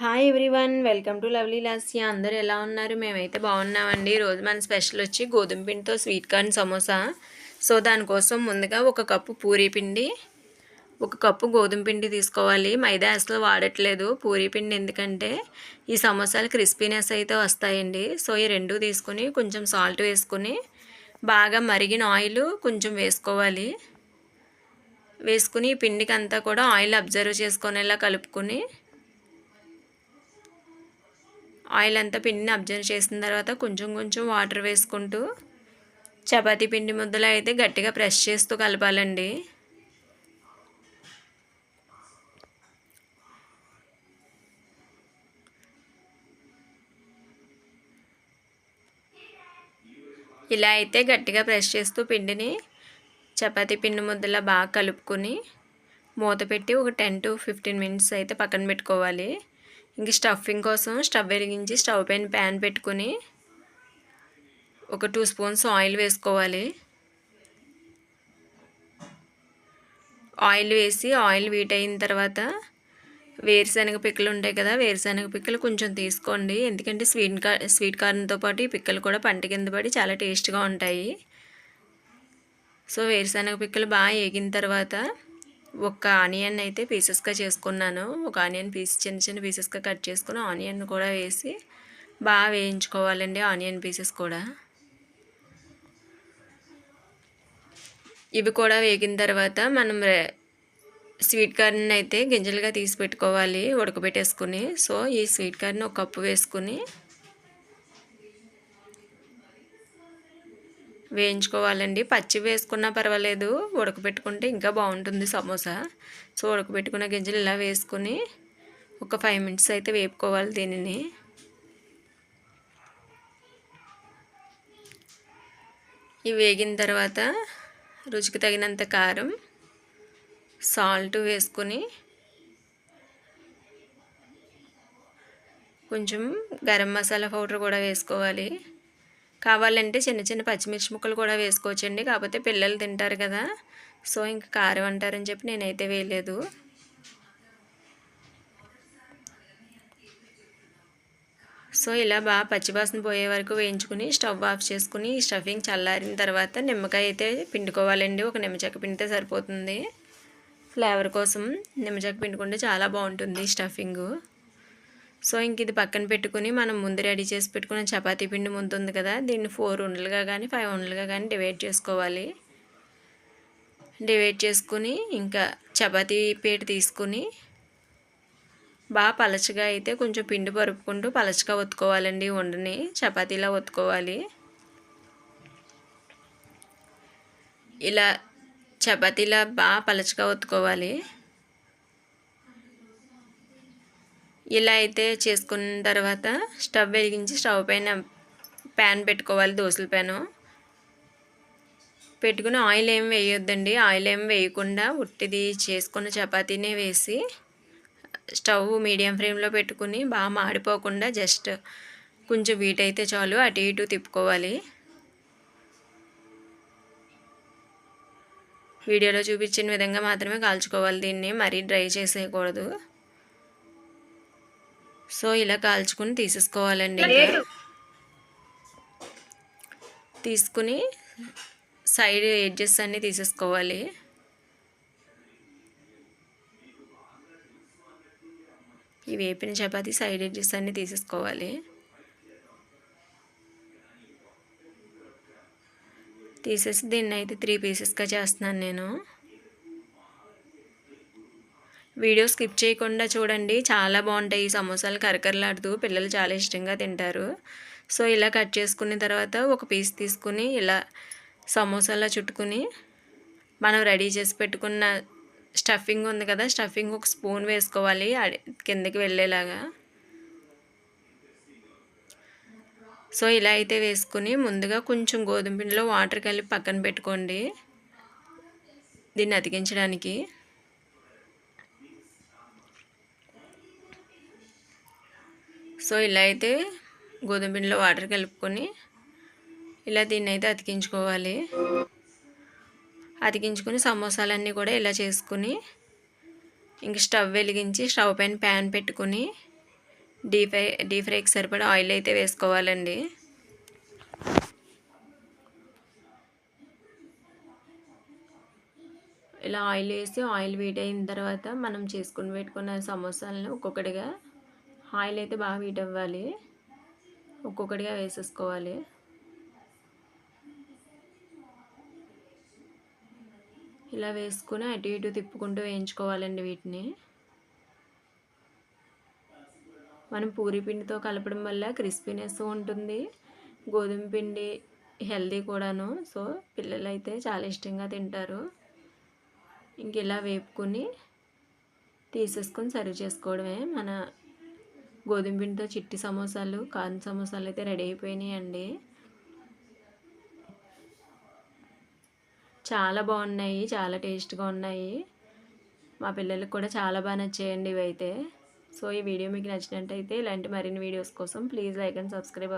Hi everyone welcome to lovely Lasya అందరు ఎలా ఉన్నారు? మేమైతే బాగున్నామండి. రోజు మన స్పెషల్ వచ్చి గోధుమ పిండితో స్వీట్ కార్న్ సమోసా. సో దానికోసం ముందుగా ఒక కప్పు పూరీ పిండి ఒక కప్పు గోధుమ పిండి తీసుకోవాలి. మైదా అసలు వాడట్లేదు పూరీ పిండి ఎందుకంటే ఈ సమోసాలు క్రిస్పీనెస్ అయితే వస్తాయండి. సో ఈ రెండు తీసుకుని కొంచెం సాల్ట్ వేసుకుని బాగా మరిగిన ఆయిల్ కొంచెం వేసుకోవాలి. వేసుకుని ఈ పిండికి అంతా కూడా ఆయిల్ అబ్జర్వ్ చేసుకునేలా కలుపుకొని ఆయిల్ అంతా పిండిని అబ్జర్వ్ చేసిన తర్వాత కొంచెం కొంచెం వాటర్ వేసుకుంటూ చపాతీ పిండి ముద్దలు అయితే గట్టిగా ప్రెస్ చేస్తూ కలపాలండి. ఇలా అయితే గట్టిగా ప్రెస్ చేస్తూ పిండిని చపాతీ పిండి ముద్దలా బాగా కలుపుకొని మూత పెట్టి ఒక టెన్ టు ఫిఫ్టీన్ మినిట్స్ అయితే పక్కన పెట్టుకోవాలి. ఇంక స్టఫింగ్ కోసం స్టవ్ వెలిగించి స్టవ్ పైన ప్యాన్ పెట్టుకొని ఒక టూ స్పూన్స్ ఆయిల్ వేసుకోవాలి. ఆయిల్ వేసి ఆయిల్ వీట్ అయిన తర్వాత వేరుశనగ పిక్కలు ఉంటాయి కదా వేరుశనగ పిక్కలు కొంచెం తీసుకోండి. ఎందుకంటే స్వీట్ కా స్వీట్ కార్న్తో పాటు ఈ పిక్కలు కూడా పంట కింద పడి చాలా టేస్ట్గా ఉంటాయి. సో వేరుశనగ పిక్కలు బాగా వేగిన తర్వాత ఒక ఆనియన్ అయితే పీసెస్గా చేసుకున్నాను. ఒక ఆనియన్ పీస్ చిన్న చిన్న పీసెస్గా కట్ చేసుకుని ఆనియన్ కూడా వేసి బాగా వేయించుకోవాలండి ఆనియన్ పీసెస్ కూడా. ఇవి కూడా వేగిన తర్వాత మనం స్వీట్ కార్న్ అయితే గింజలుగా తీసి పెట్టుకోవాలి ఉడకబెట్టేసుకుని. సో ఈ స్వీట్ కార్న్ ఒక కప్పు వేసుకుని వేయించుకోవాలండి. పచ్చి వేసుకున్నా పర్వాలేదు. ఉడకబెట్టుకుంటే ఇంకా బాగుంటుంది సమోసా. సో ఉడకబెట్టుకున్న గింజలు ఇలా వేసుకుని ఒక ఫైవ్ మినిట్స్ అయితే వేపుకోవాలి దీనిని. ఇవి వేగిన తర్వాత రుచికి తగినంత కారం సాల్ట్ వేసుకొని కొంచెం గరం మసాలా పౌడర్ కూడా వేసుకోవాలి. కావాలంటే చిన్న చిన్న పచ్చిమిర్చి ముక్కలు కూడా వేసుకోవచ్చండి. కాకపోతే పిల్లలు తింటారు కదా. సో ఇంక కారం అంటారని చెప్పి నేనైతే వేయలేదు. సో ఇలా బాగా పచ్చివాసన పోయే వరకు వేయించుకుని స్టవ్ ఆఫ్ చేసుకుని స్టఫింగ్ చల్లారిన తర్వాత నిమ్మకాయ అయితే పిండుకోవాలండి. ఒక నిమ్మచెక్క పిండితే సరిపోతుంది. ఫ్లేవర్ కోసం నిమ్మచెక్క పిండుకుంటే చాలా బాగుంటుంది స్టఫింగు. సో ఇంక ఇది పక్కన పెట్టుకుని మనం ముందు రెడీ చేసి పెట్టుకున్న చపాతీ పిండి ముందు ఉంది కదా దీన్ని ఫోర్ ఉండలుగా కానీ ఫైవ్ ఉండలుగా కానీ డివైడ్ చేసుకోవాలి. డివైడ్ చేసుకుని ఇంకా చపాతీ పీట తీసుకుని బాగా పలచగా అయితే కొంచెం పిండి పరుపుకుంటూ పలచగా ఒత్తుకోవాలండి ఉండని చపాతీలా ఒత్తుకోవాలి. ఇలా చపాతీలా బాగా పలచగా ఒత్తుకోవాలి. ఇలా అయితే చేసుకున్న తర్వాత స్టవ్ వెలిగించి స్టవ్ పైన ప్యాన్ పెట్టుకోవాలి దోశల ప్యాను. పెట్టుకుని ఆయిల్ ఏం వేయొద్దండి. ఆయిల్ ఏం వేయకుండా ఉట్టిది చేసుకున్న చపాతీనే వేసి స్టవ్ మీడియం ఫ్లేమ్లో పెట్టుకుని బాగా మాడిపోకుండా జస్ట్ కొంచెం వీట్ అయితే చాలు అటు ఇటు తిప్పుకోవాలి. వీడియోలో చూపించిన విధంగా మాత్రమే కాల్చుకోవాలి దీన్ని మరీ డ్రై చేసేయకూడదు. సో ఇలా కాల్చుకుని తీసేసుకోవాలండి తీసుకుని సైడ్ ఎడ్జెస్ అన్నీ తీసేసుకోవాలి. ఈ వేపిన చపాతీ సైడ్ ఎడ్జెస్ అన్నీ తీసేసుకోవాలి. తీసేసి దీన్ని అయితే త్రీ పీసెస్గా చేస్తున్నాను నేను. వీడియో స్కిప్ చేయకుండా చూడండి. చాలా బాగుంటాయి ఈ సమోసాలు. కరకరలాడుతూ పిల్లలు చాలా ఇష్టంగా తింటారు. సో ఇలా కట్ చేసుకున్న తర్వాత ఒక పీస్ తీసుకుని ఇలా సమోసాలా చుట్టుకుని మనం రెడీ చేసి పెట్టుకున్న స్టఫింగ్ ఉంది కదా స్టఫింగ్ ఒక స్పూన్ వేసుకోవాలి కిందకి వెళ్ళేలాగా. సో ఇలా అయితే వేసుకుని ముందుగా కొంచెం గోధుమ పిండిలో వాటర్ కలిపి పక్కన పెట్టుకోండి. దీన్ని అతికించడానికి. సో ఇలా అయితే గోధుమ పిండిలో వాటర్ కలుపుకొని ఇలా దీన్ని అయితే అతికించుకోవాలి. అతికించుకొని సమోసాలన్నీ కూడా ఇలా చేసుకుని ఇంక స్టవ్ వెలిగించి స్టవ్ పైన ప్యాన్ పెట్టుకుని డీప్ ఫ్రై డీప్ ఫ్రైకి సరిపడా ఆయిల్ అయితే వేసుకోవాలండి. ఇలా ఆయిల్ వేసి ఆయిల్ వీట్ అయిన తర్వాత మనం చేసుకుని పెట్టుకున్న సమోసాలను ఒక్కొక్కటిగా ఆయిల్ అయితే బాగా వీట్ అవ్వాలి. ఒక్కొక్కటిగా వేసేసుకోవాలి. ఇలా వేసుకుని అటు ఇటు తిప్పుకుంటూ వేయించుకోవాలండి వీటిని. మనం పూరి పిండితో కలపడం వల్ల క్రిస్పీనెస్ ఉంటుంది. గోధుమ పిండి హెల్దీ కూడాను. సో పిల్లలు అయితే చాలా ఇష్టంగా తింటారు. ఇంక ఇలా వేపుకొని తీసేసుకొని సర్వ్ చేసుకోవడమే మన గోధుమ పిండితో చిట్టి సమోసాలు కాన్ సమోసాలు అయితే రెడీ అయిపోయినాయండి. చాలా బాగున్నాయి చాలా టేస్ట్గా ఉన్నాయి. మా పిల్లలకు కూడా చాలా బాగా నచ్చాయండి ఇవైతే. సో ఈ వీడియో మీకు నచ్చినట్టయితే ఇలాంటి మరిన్ని వీడియోస్ కోసం ప్లీజ్ లైక్ అండ్ సబ్స్క్రైబ్ అవ్వండి